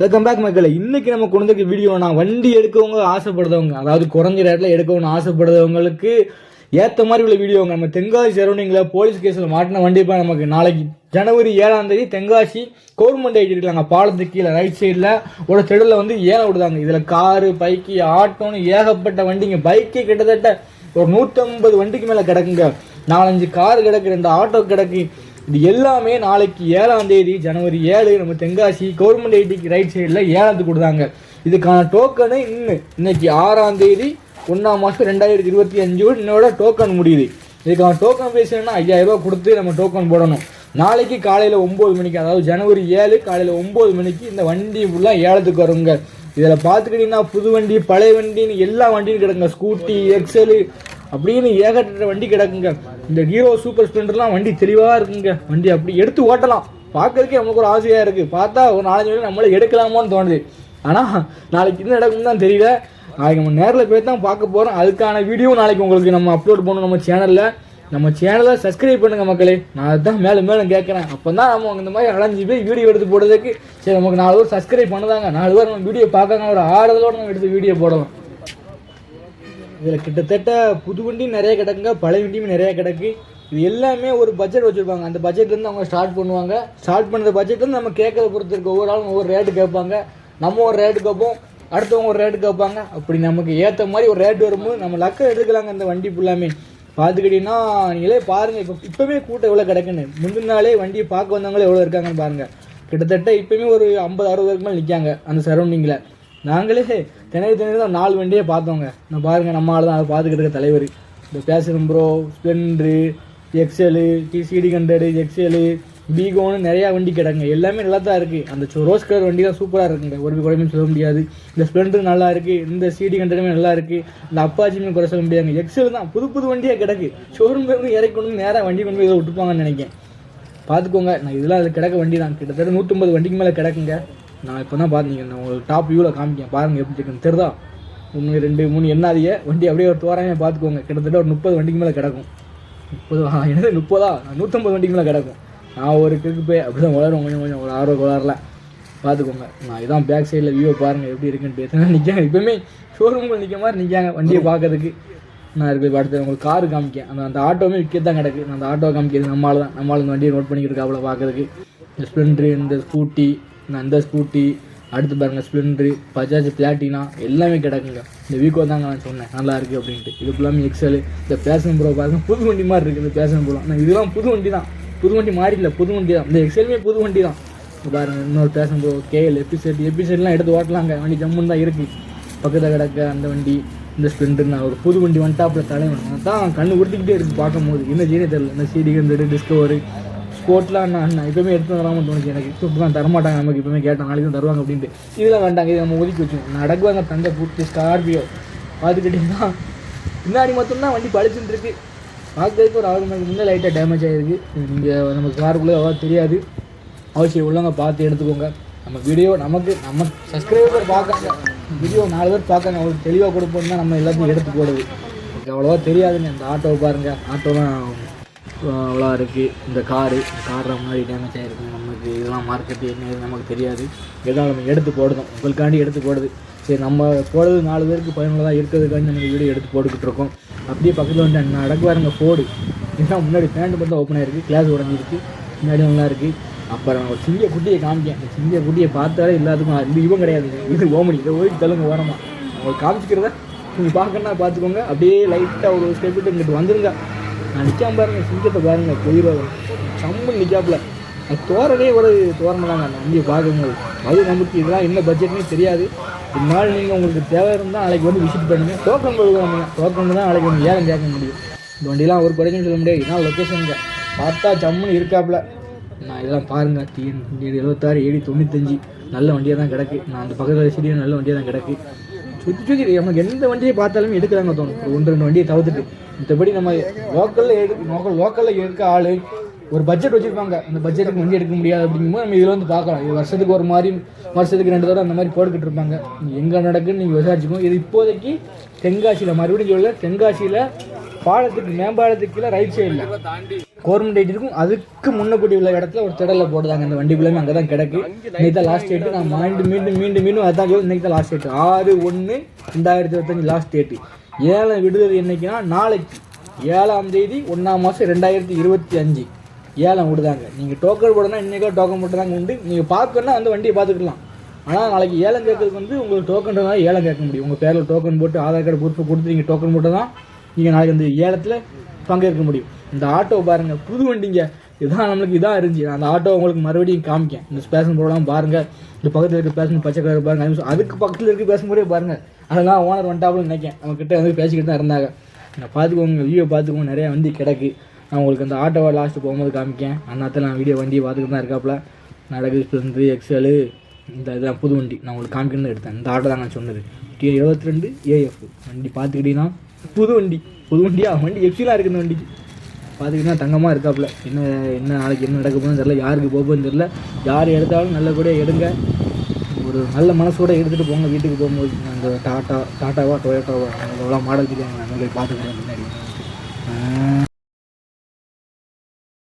Welcome back மக்களை இன்னைக்கு நம்ம கொண்டு வந்திருக்க வீடியோ நான் வண்டி எடுக்கவங்க ஆசைப்படுறவங்க அதாவது குறைஞ்ச ரேட்டில் எடுக்கணும்னு ஆசைப்படுறவங்களுக்கு ஏற்ற மாதிரி உள்ள வீடியோங்க நம்ம தென்காசி சரௌண்டிங்கில் போலீஸ் கேஸில் மாட்டின வண்டி நமக்கு நாளைக்கு ஜனவரி ஏழாம் தேதி தென்காசி கவர்மெண்ட் ஐடி இருக்காங்க பாலத்துக்கு கீழே ரைட் சைடில் ஒரு செடில் வந்து ஏலம் விடுதாங்க. இதில் காரு பைக்கு ஆட்டோன்னு ஏகப்பட்ட வண்டிங்க. பைக்கு கிட்டத்தட்ட ஒரு நூற்றம்பது வண்டிக்கு மேலே கிடக்குங்க. நாலஞ்சு கார் கிடக்கு ரெண்டு ஆட்டோ கிடக்கு. இது எல்லாமே நாளைக்கு ஏழாம் தேதி ஜனவரி ஏழு நம்ம தென்காசி கவர்மெண்ட் ஐடிக்கு ரைட் சைடில் ஏழாத்துக்கு கொடுத்தாங்க. இதுக்கான டோக்கனு இன்னும் இன்னைக்கு ஆறாம் தேதி ஒன்றாம் மாதம் ரெண்டாயிரத்தி இருபத்தி அஞ்சு இன்னோட டோக்கன் முடியுது. இதுக்கான டோக்கன் பேசணும்னா ஐயாயிரம் கொடுத்து நம்ம டோக்கன் போடணும். நாளைக்கு காலையில் ஒம்பது மணிக்கு அதாவது ஜனவரி ஏழு காலையில் ஒம்பது மணிக்கு இந்த வண்டி ஃபுல்லாக ஏலத்துக்கு வருங்க. இதில் பார்த்துக்கிட்டிங்கன்னா புது வண்டி பழைய வண்டின்னு எல்லா வண்டியும் கிடக்குங்க. ஸ்கூட்டி எக்ஸலு அப்படின்னு ஏகப்பட்ட வண்டி கிடக்குங்க. இந்த ஹீரோ சூப்பர் ஸ்ப்ளெண்டர்லாம் வண்டி தெளிவாக இருக்குங்க. வண்டி அப்படி எடுத்து ஓட்டலாம். பார்க்கறதுக்கே நமக்கு ஒரு ஆசையாக இருக்குது பார்த்தா ஒரு நாலஞ்சு மணி நம்மளே எடுக்கலாமோன்னு தோணுது. ஆனால் நாளைக்கு என்ன நடக்கும்னு தான் தெரியல. நாளைக்கு நம்ம நேரில் போய் தான் பார்க்க போகிறோம் அதுக்கான வீடியோ நாளைக்கு உங்களுக்கு நம்ம அப்லோட் பண்ணணும் நம்ம சேனலில் நம்ம சேனலை சப்ஸ்கிரைப் பண்ணுங்கள் மக்களே. நான் அதுதான் மேலும் மேலும் கேட்குறேன். அப்போ தான் நம்ம இந்த மாதிரி அலைஞ்சு போய் வீடியோ எடுத்து போடுறதுக்கு. சரி நமக்கு நாலு பேர் சப்ஸ்கிரைப் பண்ணுதாங்க. நாலு பேர் நம்ம வீடியோ பார்க்காங்க ஒரு ஆறுதலோடு நம்ம எடுத்து வீடியோ போடலாம். இதில் கிட்டத்தட்ட புது வண்டியும் நிறைய கிடக்குங்க பழைய வண்டியும் நிறைய கிடக்கு. இது எல்லாமே ஒரு பட்ஜெட் வச்சுருப்பாங்க. அந்த பட்ஜெட்லேருந்து அவங்க ஸ்டார்ட் பண்ணுவாங்க. ஸ்டார்ட் பண்ணுற பட்ஜெட்லேருந்து நம்ம கேட்கறத பொறுத்து இருக்கு. ஒவ்வொரு ஆளும் ஒவ்வொரு ரேட்டு கேட்பாங்க. நம்ம ஒரு ரேட்டு கேட்போம். அடுத்தவங்க ஒரு ரேட்டு கேட்பாங்க. அப்படி நமக்கு ஏற்ற மாதிரி ஒரு ரேட் வரும்போது நம்ம லக்க எடுக்கலாங்க இந்த வண்டி ஃபுல்லாமே பார்த்துக்கிட்டிங்கன்னா நீங்களே பாருங்கள் இப்போ இப்போவே கூட்டம் எவ்வளோ கிடக்குன்னு. முந்தின நாளே வண்டியை பார்க்க வந்தவங்களே எவ்வளோ இருக்காங்கன்னு பாருங்கள் கிட்டத்தட்ட இப்போயுமே ஒரு ஐம்பது அறுபது பேருக்கு மேலே நிற்காங்க அந்த சரௌண்டிங்கில் நாங்களே திணறி திணறி தான் நாலு வண்டியே பார்த்தோங்க. நான் பாருங்கள் நம்ம ஆள் தான் அதை பார்த்துக்கிட்டு இருக்க தலைவர். இந்த பேசணும் ப்ரோ ஸ்ப்ளெண்ட்ரு எக்ஸலு டிசிடி ஹண்ட்ரடு எக்ஸலு பீகோன்னு நிறையா வண்டி கிடக்குங்க. எல்லாமே நல்லா தான் இருக்குது அந்த ரோஸ் கலர் வண்டி தான் சூப்பராக இருக்குங்க. ஒரு குறையுமே சொல்ல முடியாது. இந்த ஸ்ப்ளெண்டர் நல்லா இருக்குது இந்த சிடி ஹண்ட்ரடுமே நல்லா இருக்குது இந்த அப்பாச்சியுமே குறை சொல்ல முடியாதுங்க. எக்ஸல் தான் புது புது வண்டியாக கிடக்கு. ஷோரூம் இருந்து இறக்கி கொண்டு நேராக வண்டி கொண்டு போய் இதை விட்டுப்பாங்கன்னு நினைக்கிறேன். பார்த்துக்கோங்க. நான் இதெல்லாம் அது கிடக்க வண்டி தான். கிட்டத்தட்ட நூற்றம்பது வண்டிக்கு மேலே கிடக்குங்க. நான் இப்போ தான் பார்த்தீங்க நான் உங்களுக்கு டாப் வியூவில் காமிக்கேன். பாருங்கள் எப்படி இருக்குன்னு. தெரிதா ஒன்று ரெண்டு மூணு எண்ணாதிய வண்டி அப்படியே ஒரு தோராயமாக பார்த்துக்கோங்க கிட்டத்தட்ட ஒரு முப்பது வண்டிக்கு மேலே கிடக்கும். முப்பது என்னது? முப்பதா? நூற்றம்பது வண்டிக்கு மேலே கிடக்கும். நான் ஒரு கிருக்கு போய் அப்படி தான் வளரும். கொஞ்சம் கொஞ்சம் ஒரு ஆர்வம் வளரல பார்த்துக்கோங்க நான் இதான் பேக் சைடில் வியூவை பாருங்கள் எப்படி இருக்குன்னு பேசுகிறேன் நிற்காங்க இப்போவுமே ஷோரூமில் நிற்க மாதிரி நிற்காங்க வண்டியை பார்க்கறதுக்கு நான் இருக்கு போய் அடுத்து உங்களுக்கு காரு காமிக்கேன். அந்த அந்த ஆட்டோவுமே விற்க தான் கிடக்கு. நான் அந்த ஆட்டோ காமிக்கிறது நம்மளால தான். நம்மளால இந்த வண்டியை நோட் பண்ணிக்கிட்டு இருக்காப்புல பார்க்கறதுக்கு இந்த ஸ்ப்ளெண்ட்ரு இந்த ஸ்கூட்டி நான் ஸ்கூட்டி அடுத்து பாருங்க ஸ்ப்ளெண்ட்ரு பஜாஜ் பிளாட்டினா எல்லாமே கிடக்குங்க. இந்த வீக்கோ தாங்க நான் சொன்னேன் நல்லா இருக்குது அப்படின்ட்டு. இது ஃபுல்லாமே எக்ஸல் இந்த பேஷன் ப்ரோ பாருங்க புது வண்டி மாதிரி இருக்குது இந்த பேஷன் ப்ரோ ஆனால் இதெல்லாம் புது வண்டி தான். புது வண்டி மாறி இல்லை புது வண்டி தான். இந்த எக்ஸலுமே புது வண்டி தான். பாருங்க இன்னொரு பேஷன் ப்ரோ கேஎல் எபிசெட் எபிசெட்லாம் எடுத்து ஓட்டலாங்க. வண்டி ஜம்முன்னு தான் இருக்குது பக்கத்தில் கிடக்க அந்த வண்டி இந்த ஸ்ப்ளெண்டர் நான் ஒரு புது வண்டி வந்துட்டாப்புல தலைவன். தான் கண்ணு உறுத்திக்கிட்டே இருக்கு பார்க்கும்போது. என்ன செய்யவே தெரியல. இந்த சீடி ஹண்ட்ரடு டிஸ்கவரு கோட்லாம் நான் நான் எப்பவுமே எடுத்து வராமல் தோணுச்சு எனக்கு. இப்போ தான் தரமாட்டாங்க நமக்கு எப்பவுமே கேட்டோம் நாளைக்கு தான் தருவாங்க அப்படின்ட்டு. இதெல்லாம் வேண்டாங்க இதை நம்ம ஒதுக்கி வச்சோம் நடக்குவாங்க தங்க பூட்டி ஸ்கார்பியோ பார்த்துக்கிட்டிங்கன்னா பின்னாடி மட்டும்தான் வண்டி பளிச்சுட்டு இருக்கு. பார்க்கறதுக்கு ஒரு ஆறு மணிக்கு முன்னே லைட்டாக டேமேஜ் ஆகிருக்கு நீங்கள் நம்ம காருக்குள்ளே அவ்வளோ தெரியாது. அவசியம் உள்ளவங்க பார்த்து எடுத்துக்கோங்க. நம்ம வீடியோ நமக்கு நம்ம சப்ஸ்கிரைபர் பார்க்காங்க. வீடியோ நாலு பேர் பார்க்காங்க. அவங்களுக்கு தெளிவாக கொடுப்போம் தான் நம்ம எல்லாத்தையும் எடுத்து போடுது. அவ்வளோவா தெரியாதுங்க. இந்த ஆட்டோவை பாருங்கள் ஆட்டோலாம் அவ்வளோ இருக்குது இந்த காரு கார் மாதிரி டேமேஜ் ஆகிருக்கு நமக்கு இதெல்லாம் மார்க்கெட்டு என்ன நமக்கு தெரியாது. எதாவது நம்ம எடுத்து போடுதோம் உங்களுக்காண்டி எடுத்து போடுது. சரி நம்ம போடுறது நாலு பேருக்கு பயனுள்ளதாக இருக்கிறதுக்காண்டி நம்ம வீடியோ எடுத்து போட்டுக்கிட்டு இருக்கோம். அப்படியே பக்கத்தில் வந்து நடக்கு பாருங்க போடு இதுதான் முன்னாடி பேண்ட் மட்டும் ஓப்பன் ஆகிருக்கு கிளாஸ் உடஞ்சிருக்கு. முன்னாடி நல்லா இருக்குது அப்புறம் ஒரு சிங்க குட்டியை காமிக்கேன். இந்த சிங்க குட்டியை பார்த்தாலே எல்லாத்துக்கும் இது இவன் கிடையாது. இது ஓமனி. இதை ஓடி தள்ளுங்க ஓரமாக அவங்க காமிச்சிக்கிறத நீங்கள் பார்க்கணுன்னா பார்த்துக்கோங்க. அப்படியே லைட்டாக ஒரு ஸ்டெப் இங்கிட்டு வந்துருங்க. நிற்காம பாருங்க சிங்கத்தை பாருங்க கொயிரோகம் சம்மன் நிற்காப்புல அந்த தோரணே ஒரு தோரணம் தாங்க அந்த வண்டியை பார்க்கும்போது அது நமக்கு இதெல்லாம் என்ன பட்ஜெட்னே தெரியாது. இந்நாள் நீங்கள் உங்களுக்கு தேவை இருந்தால் நாளைக்கு வந்து விசிட் பண்ணுங்கள் டோக்கன் கொடுக்குறாங்க டோக்கன் தான் நாளைக்கு வந்து ஏலம் கேட்க முடியும். இந்த வண்டியெல்லாம் ஒரு குறைக்கும் சொல்ல முடியாது. இதான் லொக்கேஷனுங்க பார்த்தா ஜம்முன்னு இருக்காப்புல. நான் இதெல்லாம் பாருங்கள் டிஎன் ஏழு எழுபத்தாறு ஏழு தொண்ணூத்தஞ்சு. நல்ல வண்டியாக தான் கிடக்கு. நான் அந்த பக்கத்தில் சிறிய நல்ல வண்டியாக தான் கிடக்கு. சுற்றி சுற்றி நமக்கு எந்த வண்டியை பார்த்தாலுமே எடுக்கிறாங்க தோணும். ஒன்று ரெண்டு வண்டியை தவிர்த்துட்டு. மற்றபடி நம்ம லோக்கலில் எடு லோக்கல் லோக்கலில் இருக்க ஆள் ஒரு பட்ஜெட் வச்சுருப்பாங்க. அந்த பட்ஜெட்டுக்கு வண்டி எடுக்க முடியாது அப்படிங்கும்போது நம்ம இதில் வந்து பார்க்கலாம். இது வருஷத்துக்கு ஒரு மாதிரி வருஷத்துக்கு ரெண்டு தடவை அந்த மாதிரி போட்டுக்கிட்டு இருப்பாங்க. எங்கே நடக்குன்னு நீங்கள் விசாரிச்சுக்கோங்க இது இப்போதைக்கு தென்காசியில் மறுபடியும் சொல்ல தென்காசியில் பாலத்துக்கு மேம்பாலத்துக்கு கீழே ரைட் சைடில் கவர்மெண்ட் ஐடி இருக்கும். அதுக்கு முன்னக்கூட்டி உள்ள இடத்துல ஒரு திடலில் போடுறாங்க அந்த வண்டி பிள்ளைங்க அங்கே தான் கிடக்கு. இன்னைக்கு தான் லாஸ்ட் டேட்டு நான் மீண்டும் மீண்டும் மீண்டும் மீண்டும் அதான் இன்னைக்கு தான் லாஸ்ட் டேட்டு ஆறு ஒன்று ரெண்டாயிரத்தி இருபத்தஞ்சு லாஸ்ட் டேட்டு ஏழை விடுதலை என்னைக்குன்னா நாளைக்கு. ஏழாம் தேதி ஒன்றாம் மாதம் ரெண்டாயிரத்தி இருபத்தி அஞ்சு. ஏலம் விடுதாங்க. நீங்கள் டோக்கன் போடணும் இன்றைக்கோ டோக்கன் போட்டுதாங்க உண்டு. நீங்கள் பார்க்கணுன்னா அந்த வண்டியை பார்த்துக்கலாம். ஆனால் நாளைக்கு ஏலம் கேட்கறதுக்கு வந்து உங்களுக்கு டோக்கன் ஏழை ஏலம் கேட்க முடியும். உங்கள் பேரில் டோக்கன் போட்டு ஆதார் கார்டு ப்ரூஃப் கொடுத்து நீங்கள் டோக்கன் போட்டு தான் நீங்கள் நாளைக்கு வந்து ஏலத்தில் பங்கேற்க முடியும். இந்த ஆட்டோ பாருங்கள் புது வண்டிங்க. இதுதான் நம்மளுக்கு இதாக இருந்துச்சு. நான் அந்த ஆட்டோ உங்களுக்கு மறுபடியும் காமிக்கேன். இந்த ஸ்பேஷன் போடலாம் பாருங்கள் இந்த பக்கத்தில் இருக்க பேசன் பச்சை கலர் பாருங்க. அதுக்கு பக்கத்தில் இருக்க பேசும்போதே பாருங்கள் அதெல்லாம் ஓனர் வந்துட்டாப்புல நினைக்கேன். அவங்கக்கிட்ட வந்து பேசிக்கிட்டு தான் இருந்தாங்க. நான் பார்த்துக்கோங்க வீடியோ பார்த்துக்கோங்க. நிறையா வண்டி கிடக்கு. நான் உங்களுக்கு அந்த ஆட்டோவை லாஸ்ட்டு போகும்போது காமிக்கேன். அண்ணாத்தில் நான் வீடியோ வண்டியை பார்த்துக்கிட்டு தான் இருக்காப்புல. நடக்கு ஸ்ப்ளெண்டர் எக்ஸலு இந்த இதெல்லாம் புது வண்டி. நான் உங்களுக்கு காமிக்கணும்னு எடுத்தேன். இந்த ஆட்டோ தான் நான் சொன்னது. டி இருபத்தி ரெண்டு ஏஎஃப் வண்டி பார்த்துக்கிட்டீங்கன்னா புது வண்டி புது வண்டியா? வண்டி எப்சிலாக இருக்குது இந்த வண்டிக்கு பார்த்துக்கிட்டா தங்கமாக இருக்காப்புல. என்ன என்ன நாளைக்கு என்ன நடக்க போகுதுன்னு தெரில யாருக்கு போக போகுதுன்னு யார் எடுத்தாலும் நல்லபடியாக எடுங்க. ஒரு நல்ல மனசோட எடுத்துகிட்டு போங்க. வீட்டுக்கு போகும்போது. அந்த டாட்டா டாட்டாவா டொயோட்டாவா அவ்வளோ மாடல் தெரியாங்க அந்த மாதிரி பார்த்துக்கிறேன் முன்னாடி